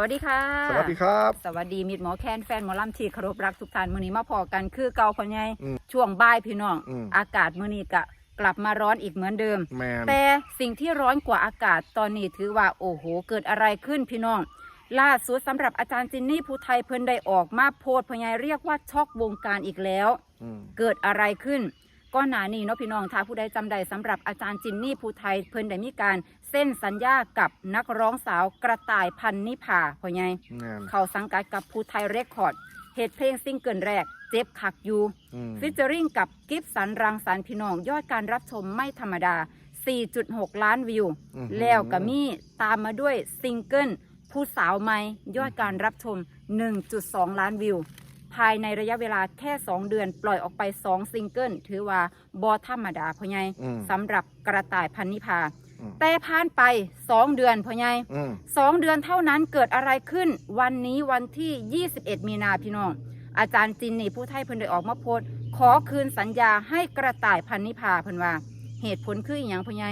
วัสดีค่ะ สวัสดีครับ สวัสดีมิดหมอแคนแฟนหมอลำที่เคารพรักทุกท่านมื้อนี้มาพอกันคือเก่าคนใหญ่อืมช่วงบ่ายพี่น้อง อืม อากาศมื้อนี้ก็กลับมาร้อนอีกเหมือนเดิม แมน แต่สิ่งที่ร้อนกว่าอากาศตอนนี้ถือว่าโอ้โห เกิดอะไรขึ้นพี่น้อง ล่าสุดสำหรับอาจารย์จินนี่ภูไทยเพิ่นได้ออกมาโพสต์พยายเรียกว่าช็อกวงการอีกแล้ว อืม เกิดอะไรขึ้น ก็หนานี้เนาะพี่น้องถ้าผู้ใดจำได้สำหรับอาจารย์จินนี่ภูไทยเพิ่นได้มีการเส้นสัญญากับนักร้องสาวกระต่ายพันนิพาพ่อใหญ่แมนเขาสังกัดกับภูไทยเรคคอร์ดเหตุเพลงซิงเกิลแรกเจ็บขักอยู่อืมฟิชเจอริงกับกิฟสันรังสรรค์พี่น้อง ยอดการรับชมไม่ธรรมดา 4.6 ล้านวิวอืมแล้วก็มีตามมาด้วยซิงเกิลผู้สาวใหม่ยอดการรับชม 1.2 ล้านวิว ภายในระยะเวลาแค่ 2 เดือน ปล่อยออกไป 2 ซิงเกิล ถือว่าบอธรรมดาพ่อใหญ่อืม สำหรับกระต่ายพันนิพา อืม แต่ผ่านไป 2 เดือนพ่อใหญ่ อืม สองเดือนเท่านั้นเกิดอะไรขึ้น วันนี้วันที่ 21 มีนาพี่น้อง อาจารย์จินนี่ผู้ไทยเพิ่นได้ออกมาโพสต์ขอคืนสัญญาให้กระต่ายพันนิพาเพิ่นว่า เหตุผลคืออหย่างพ่อใหญ่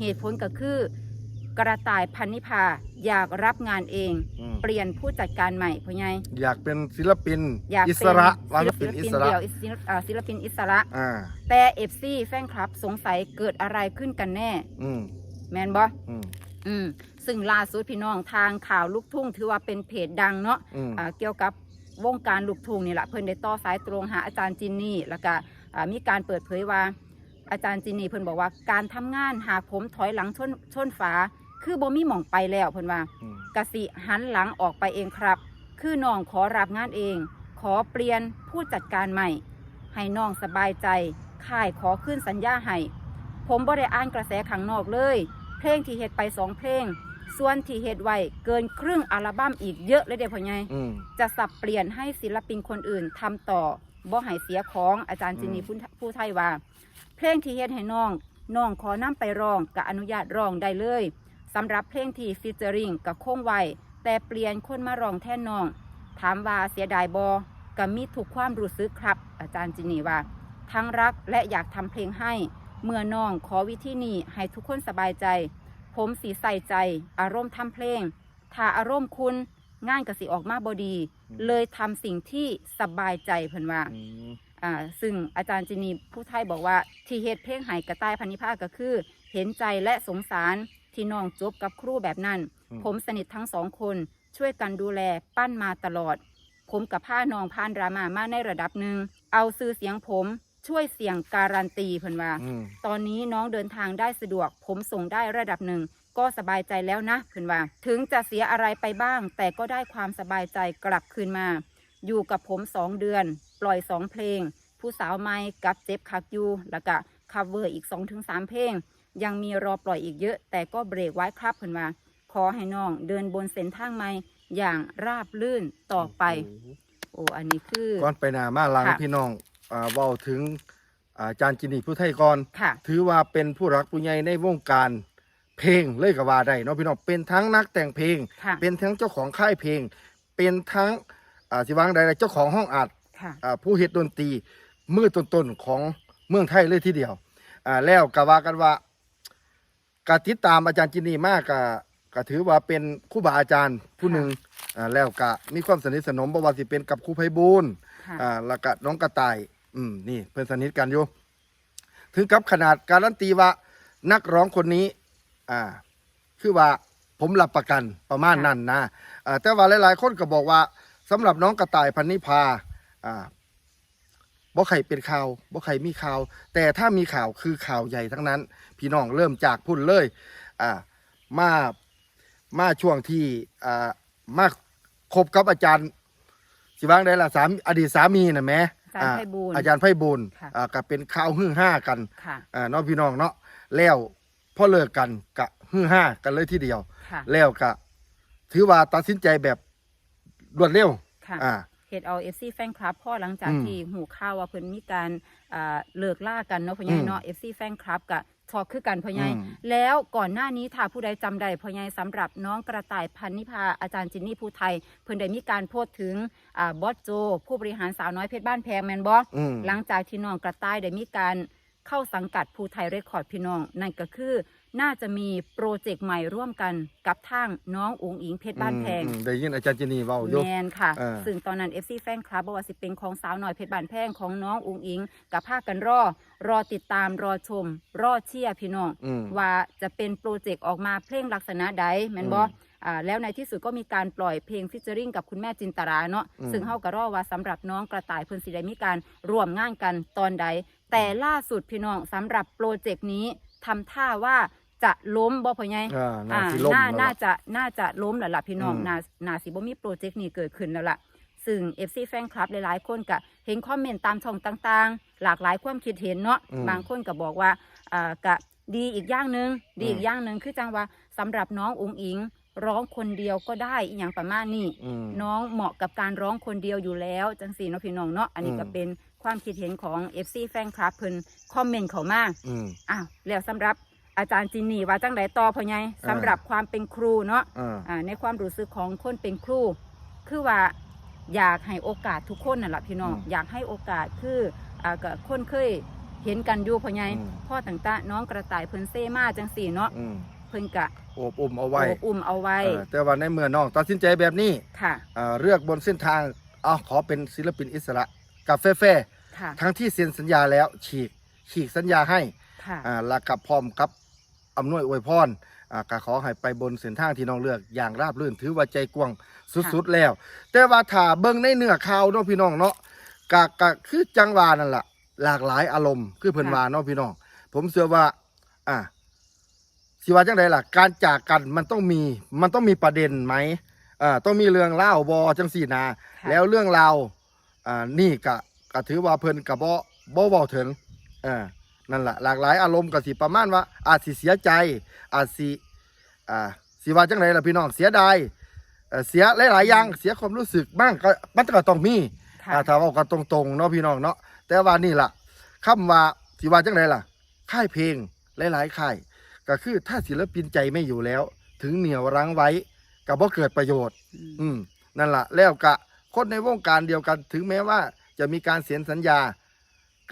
เหตุผลก็คือ กระต่ายพันนิพาอยากรับงานเอง อืมเปลี่ยนผู้จัดการใหม่พ่อใหญ่อยากเป็นศิลปินอยากอิเป็สนระศิว่าลจะเป็นอิปินสระ เดี่ยวอิสอ่าศิลปินอิสระ อ่า แต่เอฟซีแฟนคลับสงสัยเกิดอะไรขึ้นกันแน่ อืมแมนบ่อืมอืมซึ่งล่าสุดพี่น้องทางข่าวลูกทุ่งถือว่าเป็นเพจดังเนาะ อืม อ่าเกี่ยวกับวงการลูกทุ่งนี่แหละเพิ่นได้ต่อสายตรงหาอาจารย์จินนี่ แล้วก็อ่ามีการเปิดเผยว่าอาจารย์จินนี่เพิ่นบอกว่าการทำงานหากผมถอยหลังชนชนฝา คือบ่มีหม่องไปแล้วเพิ่นว่าอืมกสิหันหลังออกไปเองครับ คือน้องขอรับงานเอง ขอเปลี่ยนผู้จัดการใหม่ ให้น้องสบายใจค่ายขอขึ้นสัญญาให้ผมบ่ได้อ่านกระแสข้างนอกเลย เพลงที่เฮ็ดไปสองเพลง ส่วนที่เฮ็ดไว้เกินครึ่งอัลบั้มอีกเยอะเลยเด้พ่อใหญ่ อืม จะสับเปลี่ยนให้ศิลปินคนอื่นทำต่อบ่ให้เสียของอาจารย์จินีอืม ผู้ผู้ไทยว่า เพลงที่เฮ็ดให้น้องน้องขอนำไปร้องกับอนุญาตร้องได้เลย สำหรับเพลงที่ฟีเจอริงกับคงไว้แต่เปลี่ยนคนมาร้องแทนน้อง ถามว่าเสียดายบอก็มีทุกความรู้สึกครับ อาจารย์จินีว่า ทั้งรักและอยากทำเพลงให้ เมื่อน้องขอวิธีนี้ให้ทุกคนสบายใจ ผมสีใส่ใจ อารมณ์ทำเพลง ถ้าอารมณ์คุณงานกสิออกมาบดี เลยทำสิ่งที่สบายใจเพิ่นว่าอืมอ่า ซึ่งอาจารย์จินีผู้ไทยบอกว่า ที่เฮ็ดเพลงใหายกระต่ายพันนิพาก็คือ เห็นใจและสงสาร ที่น้องจบกับครูแบบนั้นอืมผมสนิททั้งสองคนช่วยกันดูแลปั้นมาตลอด ผมกับผ้าน้องพานดรามามาในระดับหนึ่งเอาซื้อเสียงผมช่วยเสียงการันตีเพิ่นว่าอืมตอนนี้น้องเดินทางได้สะดวก ผมส่งได้ระดับหนึ่ง ก็สบายใจแล้วนะเพื่อนว่า ถึงจะเสียอะไรไปบ้าง แต่ก็ได้ความสบายใจกลับคืนมา อยู่กับผมสองเดือน ปล่อยสองเพลง ผู้สาวไม่กับเจ็บคักอยูแล้วก็คัฟเวอร์อีก2อถึงสเพลง ยังมีรอปล่อยอีกเยอะ แต่ก็เบรกไว้ครับเพื่อนว่า ขอให้น้องเดินบนเส้นทางใหม่อย่างราบลื่นต่อไป โอ้อันนี้คือ ก่อนไปหนามาหลังค่ะพี่น้องอ่าเว้าถึงอาจารย์จินีผู้ไทยก่อน ค่ะ ถือว่าเป็นผู้รักผู้ใหญ่ในวงการ เพลงเลยก็ว่าได้เนาะพี่น้องเป็นทั้งนักแต่งเพลง ค่ะเป็นทั้งเจ้าของค่ายเพลง เป็นทั้งอ่าสิวางใดๆเจ้าของห้องอัด ค่ะ อ่าผู้เฮ็ดดนตรีมือต้นๆของเมืองไทยเลยทีเดียวอ่าแล้วก็ว่ากันว่า การติดตามอาจารย์จินีมากก็ก็ถือว่าเป็นครูบาอาจารย์ผู้หนึ่งอ่าแล้วก็มีความสนิทสนมบ่ว่าสิเป็นกับครูไพบูลย์ค่ะ อ่าแล้วก็น้องกระต่าย อืมนี่เพื่อนสนิทกันอยู่ถึงกับขนาดการันตีว่านักร้องคนนี้ อ่า คือว่าผมรับประกันประมาณนั้นนะอ่าแต่ว่าหลาย ๆ คนก็บอกว่าสำหรับน้องกระต่ายพันนิพาอ่า บ่ใครเป็นข่าวบ่ใครมีข่าว แต่ถ้ามีข่าวคือข่าวใหญ่ทั้งนั้น พี่น้องเริ่มจากพุ่นเลยอ่ามามาช่วงที่อ่ามาคบกับอาจารย์สิว่างได้ละสามอดีตสามีน่ะแหม่อาจารย์ไพบูลย์อาจารย์ไพบูลย์ค่ะ อ่าก็เป็นข่าวฮือห้ากัน ค่ะ อ่าเน้องพี่น้องเนาะแล้วพอเลิกกันกะฮือห้ากันเลยทีเดียว ค่ะ แล้วก็ถือว่าตัดสินใจแบบรวดเร็ว ค่ะ อ่า เฮ็ดเอาเอฟซีแฟนคลับพ่อหลังจากอืมที่หูข่าวว่าเพิ่นมีการอ่าเลิกล่ากันเนาะพ่อใหญ่อืมเนาะเอฟซีแฟนคลับกับชอกคือกันพ่อใหญ่อืมแล้วก่อนหน้านี้ถ้าผู้ใดจำได้พ่อใหญ่สำหรับน้องกระต่ายพันนิพาอาจารย์จินนี่ภูไทย เพิ่นได้มีการโพสต์ถึงอ่าบอสโจ ผู้บริหารสาวน้อยเพชรบ้านแพงแมนบออืมหลังจากที่น้องกระต่ายได้มีการเข้าสังกัดภูไทยเรคคอร์ดพี่น้องนั่นก็คือ น่าจะมีโปรเจกต์ใหม่ร่วมกันกับทางน้องอุ๋งอิงเพชรบ้านแพงอืมได้ยินอาจารย์จินีเว้าอยู่ แมนค่ะเออซึ่งตอนนั้น FC แฟนคลับบอกว่าสิเป็นของสาวหน่อยเพชรบานแพงของน้องอุงอิงกับภาคกันรอ รอติดตามรอชม รอเชียร์พี่น้อง อืม ว่าจะเป็นโปรเจกต์ออกมาเพลงลักษณะใดแม่นบออืมอ่าแล้วในที่สุดก็มีการปล่อยเพลงฟิชเจอริงกับคุณแม่จินตราเนาะอืม ซึ่งเฮาก็รอว่าสำหรับน้องกระต่ายเพิ่นสิได้มีการร่วมงานกันตอนใด แต่ล่าสุดพี่น้องสำหรับโปรเจกต์นี้ทำท่าว่า จะล้มบ่พ่อใหญ่อ่าน่าอ่าสิล่มน่าแล้วน่าล่ะจะน่าจะล้มแล้วล่ะพี่น้องอืม น่าน่าสิบ่มีโปรเจกต์นี้เกิดขึ้นแล้วล่ะ ซึ่ง FC แฟนคลับหลายๆ คนก็เห็นคอมเมนต์ตามช่องต่างๆ หลากหลายความคิดเห็นเนาะอืมบางคนก็บอกว่าอ่าก็ดีอีกอย่างหนึ่งดีอีอืกม อย่างหนึ่งคือจังว่าสำหรับน้องอุงอิง ร้องคนเดียวก็ได้อีหยังประมาณนี้ อืม น้องเหมาะกับการร้องคนเดียวอยู่แล้วจังสี่เนาะพี่น้องเนาะอันนี้อืมก็เป็นความคิดเห็นของ FC แฟนคลับเพิ่นคอมเมนต์เขามาอืม อ้าวแล้วสำหรับ อาจารย์จินนี่ว่าจังไดต่อพ่อใหญ่สำหรับความเป็นครูเนาะอ่า อ่าในความรู้สึกของคนเป็นครู คือว่าอยากให้โอกาสทุกคนนั่นแหละพี่น้องอืมอยากให้โอกาสคืออ่ากับคนเคยเห็นกันอยู่พ่อใหญ่อืม พ่อต่างๆน้องกระต่ายเพิ่นเซมาจังสี่เนาะอืมเพิ่นกะโอบอุ้มเอาไว้โอบอุ้มเอาไว้เออแต่ว่าในเมื่อน้องตัดสินใจแบบนี้ค่ะอ่าเลือกบนเส้นทางเอาขอเป็นศิลปินอิสระกับแฟ่ค่ะๆทั้งที่เซ็นสัญญาแล้วฉีกฉีกสัญญาให้ ค่ะ อ่าแล้วกับพร้อมกับอำนวยอวยพรอ่าก็ขอให้ไปบนเส้นทางที่น้องเลือกอย่างราบรื่นถือว่าใจกว้างสุดๆแล้ว แต่ว่าถ้าเบิ่งในเนื้อข่าวเนาะพี่น้องเนาะกะกะคือจังหวานั่นล่ะ หลากหลายอารมณ์คือเพิ่นว่าเนาะพี่น้อง ผมเชื่อว่า อ่าสิว่าจังไดล่ะ การจากกันมันต้องมีมันต้องมีประเด็นไหมอ่าต้องมีเรื่องเล่าบอจังสี่นาค่ะแล้วเรื่องราวอ่านี่กะกะถือว่าเพิ่นกะบ่บ่เว้าถึงอ่า นั่นล่ะหลากหลายอารมณ์ก็สิประมาณว่า อาจสิเสียใจ อาจสิอ่าสิว่าจังไดล่ะพี่น้องเสียดายเอ่อเสียหลายๆอย่างเสียความรู้สึกบ้างก็มันก็ต้องมีค่ะอ่าถ้าเว้ากันตรงๆเนาะพี่น้องเนาะแต่ว่านี่ล่ะคำว่าสิว่าจังไดล่ะค่ายเพลงหลายๆค่าย ก็คือถ้าศิลปินใจไม่อยู่แล้ว ถึงเหนียวรั้งไว้ก็บ่เกิดประโยชน์ อืมอืมนั่นล่ะแล้วกะคนในวงการเดียวกัน ถึงแม้ว่าจะมีการเซ็นสัญญา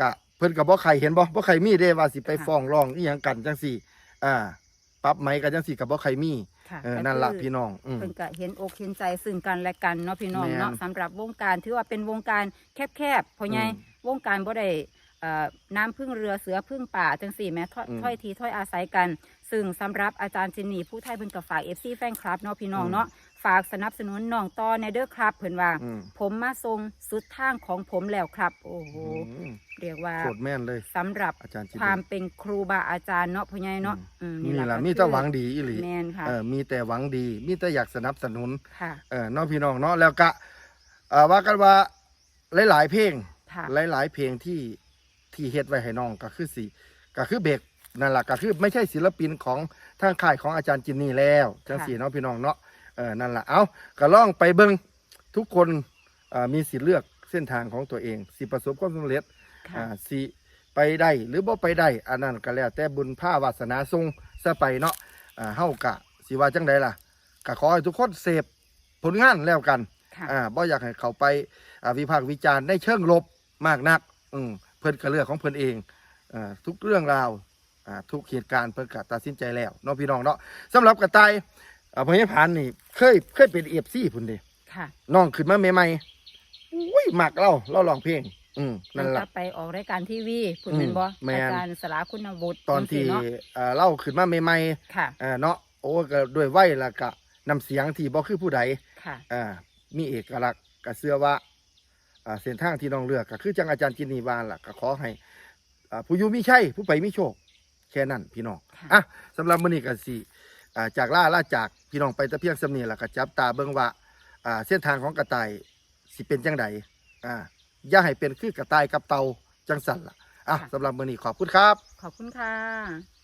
กะ เพิ่นกับบ่ใครเห็นบ่บ่ใครมีเด้ว่าสิไปฟ้องร้องอีหยังกันจังสี่อ่าปรับไหมกันจังสี่กับบ่ใครมีค่ะเออก็นั่นล่ะคือพี่น้องอืม เพิ่นก็เห็นอกเห็นใจซึ่งกันและกันเนาะพี่น้องแม่นเนาะสำหรับวงการถือว่าเป็นวงการแคบๆเพราะไงอืมวงการบ่ได้เอ่อน้ำพึ่งเรือเสือพึ่งป่าจังสี่แม้ถ้อยอืม ถ้อยทีถ้อยอาศัยกัน ซึ่งสำหรับอาจารย์จินนี่ผู้ไทยเพิ่นก็ฝาก FC แฟนคลับเนาะพี่น้องอืมเนาะฝากสนับสนุนน้องต่อในเด้อครับเพิ่นว่า อืม ผมมาทรงสุดทางของผมแล้วครับ โอ้โหอืมเรียกว่าโคตรแม่นเลย สำหรับอาจารย์จิตความเป็นครูบาอาจารย์เนาะพ่อใหญ่เนาะอืมนี่แหล่ะก็มีแต่หวังดีอีหลีแมนค่ะเออมีแต่หวังดี มีแต่อยากสนับสนุน ค่ะเออเน้องพี่น้องเนาะแล้วก็เอ่อว่ากันว่าหลายๆเพลง ค่ะ หลายๆเพลงที่ที่เฮ็ดไว้ให้น้องก็คือสิก็คือเบรก นั่นแหละก็คือไม่ใช่ศิลปินของทางค่ายของอาจารย์จินนี่แล้วจังสีเนาะพี่น้องเนาะเออนั่นแหละเอาก็ล่องไปเบิ่งทุกคนเอ่อมีสิทธิ์เลือกเส้นทางของตัวเอง สิประสบความสำเร็จค่ะอ่าสิไปได้หรือบ่ไปได้อันนั้นก็แล้วแต่บุญผ้าวาสนาทรงซะไปเนาะอ่าเฮากะสิว่าจังใดล่ะก็ขอให้ทุกคนเสพผลงานแล้วกันค่ะอ่าบ่อยากให้เขาไปอ่าวิพากษ์วิจารณ์ในเชิงลบมากนักอืมเพิ่นก็เลือกของเพิ่นเองอ่าทุกเรื่องราวอ่า ทุกเหตุการณ์เพิ่นก็ตัดสินใจแล้วเนาะพี่น้องเนาะสำหรับกระต่ายอ่าพญผานนี่เคยเคยเป็นเอฟซีพุ่นเด้ค่ะน้องขึ้นมาใหม่ๆอุ้ยมักเล่าเล่าร้องเพลงอืมนั่นมัล่ะก็ไปออกรายการทีวีคุณอืมเป็นบ่แม่นอาจารย์สลาคุณวุฒิตอนที่จังซี้เนาะอ่าเล่าขึ้นมาใหม่ค่ะๆอ่าเนาะโอ้ก็ด้วยวัยแล้วก็น้ำเสียงที่บ่คือผู้ใดค่ะอ่ามีเอกลักษณ์ก็เชื่อว่าอ่าเส้นทางที่น้องเลือกก็คือจังอาจารย์จินนีวานล่ะก็ขอให้อ่าผู้อยู่มีชัยผู้ไปมีโชค แค่นั้นพี่น้องค่ะอะสำหรับมื้อนี้ก็สิอ่าจากล่าล่าจากพี่น้องไปแต่เพียงสำเนีล่ะก็จับตาเบิ่งว่าอ่าเส้นทางของกระต่ายสิเป็นจังไดอ่าอย่าให้เป็นคือกระต่ายกับเต่าจังสั่นล่ะอะสำหรับมื้อนี้ขอบคุณครับ ขอบคุณค่ะ